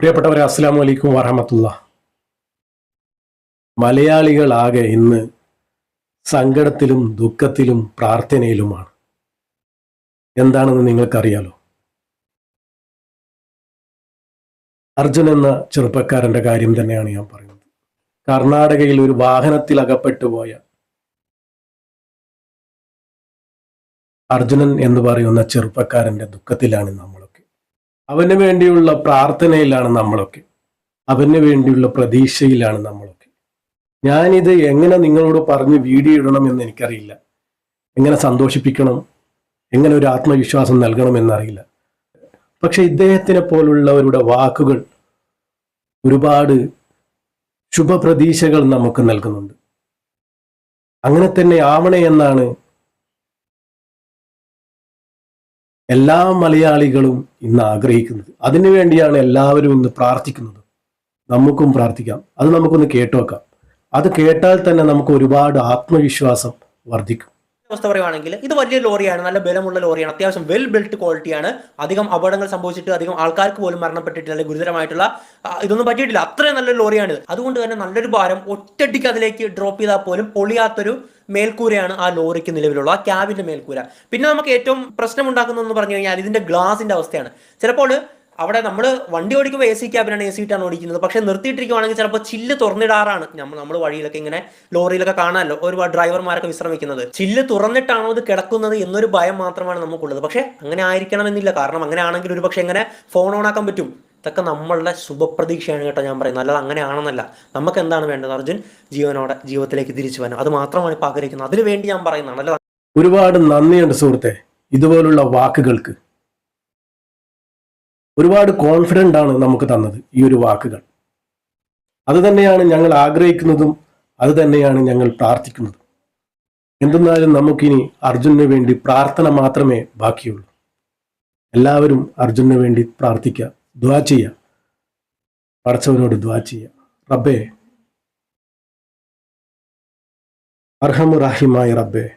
പ്രിയപ്പെട്ടവരെ അസ്സാം വലൈക്കും വറഹമത്തുള്ള. മലയാളികളാകെ ഇന്ന് സങ്കടത്തിലും ദുഃഖത്തിലും പ്രാർത്ഥനയിലുമാണ്. എന്താണെന്ന് നിങ്ങൾക്കറിയാലോ? അർജുൻ എന്ന ചെറുപ്പക്കാരന്റെ കാര്യം തന്നെയാണ് ഞാൻ പറയുന്നത്. കർണാടകയിൽ ഒരു വാഹനത്തിൽ അകപ്പെട്ടു പോയ അർജുനൻ എന്ന് പറയുന്ന ചെറുപ്പക്കാരന്റെ ദുഃഖത്തിലാണ് നമ്മളൊക്കെ അവന് വേണ്ടിയുള്ള പ്രാർത്ഥനയിലാണ് നമ്മളൊക്കെ. അവന് വേണ്ടിയുള്ള പ്രതീക്ഷയിലാണ് നമ്മളൊക്കെ. ഞാനിത് എങ്ങനെ നിങ്ങളോട് പറഞ്ഞ് വീഡിയോ ഇടണം എന്ന് എനിക്കറിയില്ല. എങ്ങനെ സന്തോഷിപ്പിക്കണം? എങ്ങനെ ഒരു ആത്മവിശ്വാസം നൽകണം എന്നറിയില്ല. പക്ഷെ ഇദ്ദേഹത്തിനെ പോലുള്ളവരുടെ വാക്കുകൾ ഒരുപാട് ശുഭപ്രതീക്ഷകൾ നമുക്ക് നൽകുന്നുണ്ട്. അങ്ങനെ തന്നെ ആവണേ എന്നാണ് എല്ലാ മലയാളികളും ഇന്ന് ആഗ്രഹിക്കുന്നത്. അതിനു വേണ്ടിയാണ് എല്ലാവരും ഇന്ന് പ്രാർത്ഥിക്കുന്നത്. നമുക്കും പ്രാർത്ഥിക്കാം. അത് നമുക്കൊന്ന് കേട്ടുവെക്കാം അത് കേട്ടാൽ തന്നെ നമുക്ക് ഒരുപാട് ആത്മവിശ്വാസം വർദ്ധിക്കും. അവസ്ഥ പറയുവാണെങ്കിൽ ഇത് വലിയ ലോറിയാണ് നല്ല ബലമുള്ള ലോറിയാണ് അത്യാവശ്യം വെൽ ബിൽറ്റ് ക്വാളിറ്റിയാണ് അധികം അപകടങ്ങൾ സംഭവിച്ചിട്ട് അധികം ആൾക്കാർക്ക് പോലും മരണപ്പെട്ടിട്ടില്ല അല്ലെങ്കിൽ ഗുരുതരമായിട്ടുള്ള ഇതൊന്നും പറ്റിയിട്ടില്ല. അത്രയും നല്ലൊരു ലോറിയാണ്. ഇത് അതുകൊണ്ട് തന്നെ നല്ലൊരു ഭാരം ഒറ്റയ്ക്ക് അതിലേക്ക് ഡ്രോപ്പ് ചെയ്താൽ പോലും പൊളിയാത്തൊരു മേൽക്കൂരയാണ് ആ ലോറിക്ക് നിലവിലുള്ള ആ ക്യാബിന്റെ മേൽക്കൂര. പിന്നെ നമുക്ക് ഏറ്റവും പ്രശ്നം ഉണ്ടാക്കുന്നതെന്ന് പറഞ്ഞു കഴിഞ്ഞാൽ ഇതിന്റെ ഗ്ലാസിന്റെ അവസ്ഥയാണ്. ചിലപ്പോൾ അവിടെ നമ്മൾ വണ്ടി ഓടിക്കുമ്പോൾ എ സി ക്യാബിനാണ് എ സി ഇട്ടാണ് ഓടിക്കുന്നത്. പക്ഷേ നിർത്തിയിട്ടിരിക്കുവാണെങ്കിൽ ചിലപ്പോൾ ചില്ല് തുറന്നിടാറാണ്. നമ്മൾ നമ്മൾ വഴിയിലൊക്കെ ഇങ്ങനെ ലോറിയിലൊക്കെ കാണാമല്ലോ ഒരുപാട് ഡ്രൈവർമാരൊക്കെ വിശ്രമിക്കുന്നത്. ചില്ല് തുറന്നിട്ടാണോ ഇത് കിടക്കുന്നത് എന്നൊരു ഭയം മാത്രമാണ് നമുക്കുള്ളത്. പക്ഷേ അങ്ങനെ ആയിരിക്കണമെന്നില്ല. കാരണം അങ്ങനെ ആണെങ്കിൽ ഒരു പക്ഷേ എങ്ങനെ ഫോൺ ഓൺ ആക്കാൻ പറ്റും. ഇതൊക്കെ നമ്മളുടെ ശുഭപ്രതീക്ഷയാണ് കേട്ടോ ഞാൻ പറയുന്നത്. അല്ലാതെ അങ്ങനെ ആണെന്നല്ല നമുക്ക് എന്താണ് വേണ്ടത് അർജുൻ? ജീവനോടെ ജീവിതത്തിലേക്ക് തിരിച്ചു വരണം. അത് മാത്രമാണ് ഇപ്പോൾ ആഗ്രഹിക്കുന്നത്. അതിനു വേണ്ടി ഞാൻ പറയുന്നതാണ്. അല്ല ഒരുപാട് നന്ദിയുണ്ട് സുഹൃത്തെ. ഇതുപോലുള്ള വാക്കുകൾക്ക്. ഒരുപാട് കോൺഫിഡന്റ് ആണ് നമുക്ക് തന്നത് ഈ ഒരു വാക്കുകൾ. അത് തന്നെയാണ് ഞങ്ങൾ ആഗ്രഹിക്കുന്നതും അത് തന്നെയാണ് ഞങ്ങൾ പ്രാർത്ഥിക്കുന്നതും. എന്തെന്നാലും നമുക്കിനി അർജുനന് വേണ്ടി പ്രാർത്ഥന മാത്രമേ ബാക്കിയുള്ളൂ. എല്ലാവരും അർജുനന് വേണ്ടി പ്രാർത്ഥിക്കുക ദ്വാ ചെയ്യുക. പടച്ചവനോട് ദ്വാ ചെയ്യുക. റബ്ബേ അർഹമുറാഹിമായ റബ്ബേ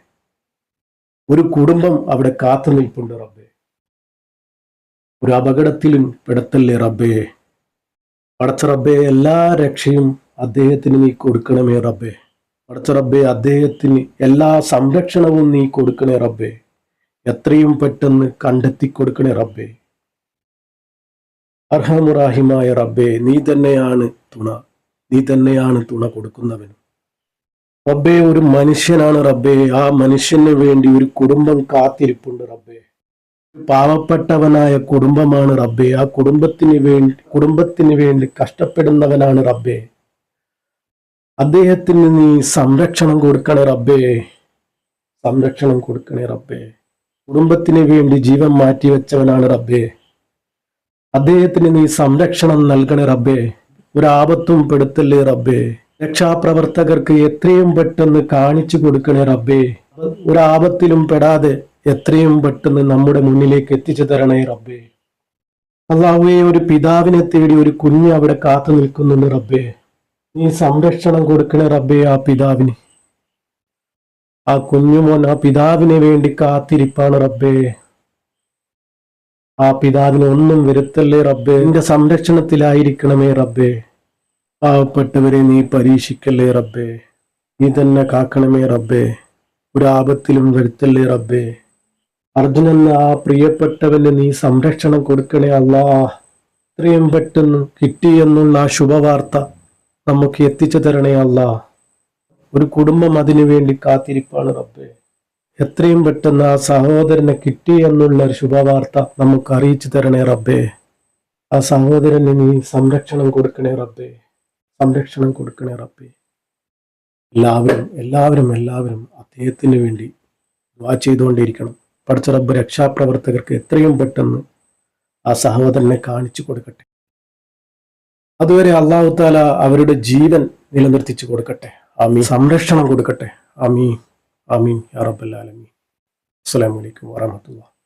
ഒരു കുടുംബം അവിടെ കാത്തു നിൽപ്പുണ്ട് റബ്ബേ. ഒരു അപകടത്തിലും പെടത്തല്ലേ റബ്ബേ? പടച്ച റബ്ബേ എല്ലാ രക്ഷയും അദ്ദേഹത്തിന് നീ കൊടുക്കണമേ റബ്ബേ. പടച്ച റബ്ബേ അദ്ദേഹത്തിന് എല്ലാ സംരക്ഷണവും നീ കൊടുക്കണേ റബ്ബേ. എത്രയും പെട്ടെന്ന് കണ്ടെത്തി കൊടുക്കണേ റബ്ബേ. അർഹമുറാഹിമായ റബ്ബേ നീ തന്നെയാണ് തുണ. നീ തന്നെയാണ് തുണ കൊടുക്കുന്നവൻ. റബ്ബേ ഒരു മനുഷ്യനാണ് റബ്ബേ. ആ മനുഷ്യന് വേണ്ടി ഒരു കുടുംബം കാത്തിരിപ്പുണ്ട് റബ്ബേ. പാവപ്പെട്ടവനായ കുടുംബമാണ് റബ്ബെ. ആ കുടുംബത്തിന് വേണ്ടി കുടുംബത്തിന് വേണ്ടി കഷ്ടപ്പെടുന്നവനാണ് റബ്ബെ. അദ്ദേഹത്തിന് നീ സംരക്ഷണം കൊടുക്കണേ റബ്ബേ. സംരക്ഷണം കൊടുക്കണേ റബ്ബേ. കുടുംബത്തിന് വേണ്ടി ജീവൻ മാറ്റിവെച്ചവനാണ് റബ്ബേ. അദ്ദേഹത്തിന് നീ സംരക്ഷണം നൽകണേ റബ്ബേ. ഒരാപത്തും പെടുത്തല്ലേ റബ്ബേ. രക്ഷാപ്രവർത്തകർക്ക് എത്രയും പെട്ടെന്ന് കാണിച്ചു കൊടുക്കണേ റബ്ബേ. ഒരാപത്തിലും പെടാതെ എത്രയും പെട്ടെന്ന് നമ്മുടെ മുന്നിലേക്ക് എത്തിച്ചു തരണേ റബ്ബേ. അള്ളാഹുവെ ഒരു പിതാവിനെ തേടി ഒരു കുഞ്ഞ് അവിടെ കാത്തു നിൽക്കുന്നുണ്ട് റബ്ബേ. നീ സംരക്ഷണം കൊടുക്കണേ റബ്ബേ ആ പിതാവിന്. ആ കുഞ്ഞുമോൻ ആ പിതാവിന് വേണ്ടി കാത്തിരിപ്പാണ് റബ്ബേ. ആ പിതാവിന് ഒന്നും വരുത്തല്ലേ റബ്ബേ. നിന്റെ സംരക്ഷണത്തിലായിരിക്കണമേ റബ്ബേ. പാവപ്പെട്ടവരെ നീ പരീക്ഷിക്കല്ലേ റബ്ബേ. നീ തന്നെ കാക്കണമേ റബ്ബേ. ഒരാപത്തിലും വരുത്തല്ലേ റബ്ബേ. അർജുനൻ ആ പ്രിയപ്പെട്ടവന് നീ സംരക്ഷണം കൊടുക്കണേ അല്ലാ. ഇത്രയും പെട്ടെന്ന് കിട്ടി എന്നുള്ള ആ ശുഭവാർത്ത നമുക്ക് എത്തിച്ചു തരണേ അല്ല. ഒരു കുടുംബം അതിനു വേണ്ടി കാത്തിരിപ്പാണ് റബ്ബേ. എത്രയും പെട്ടെന്ന് ആ സഹോദരനെ കിട്ടി എന്നുള്ള ഒരു ശുഭവാർത്ത നമുക്ക് അറിയിച്ചു തരണേ റബ്ബേ. ആ സഹോദരന് നീ സംരക്ഷണം കൊടുക്കണേ റബ്ബേ. സംരക്ഷണം കൊടുക്കണേ റബ്ബേ. എല്ലാവരും എല്ലാവരും എല്ലാവരും അദ്ദേഹത്തിന് വേണ്ടി വാ ചെയ്തുകൊണ്ടിരിക്കണം. പഠിച്ച റബ്ബ് രക്ഷാപ്രവർത്തകർക്ക് എത്രയും പെട്ടെന്ന് ആ സഹോദരനെ കാണിച്ചു കൊടുക്കട്ടെ. അതുവരെ അള്ളാഹു താല അവരുടെ ജീവൻ നിലനിർത്തിച്ചു കൊടുക്കട്ടെ. ആമീൻ. സംരക്ഷണം കൊടുക്കട്ടെ. ആമീൻ. ആമീൻ. അറബല്ലാലമീൻ അസ്സലാമു അലൈക്കും വറഹ്മത്തുള്ളാഹി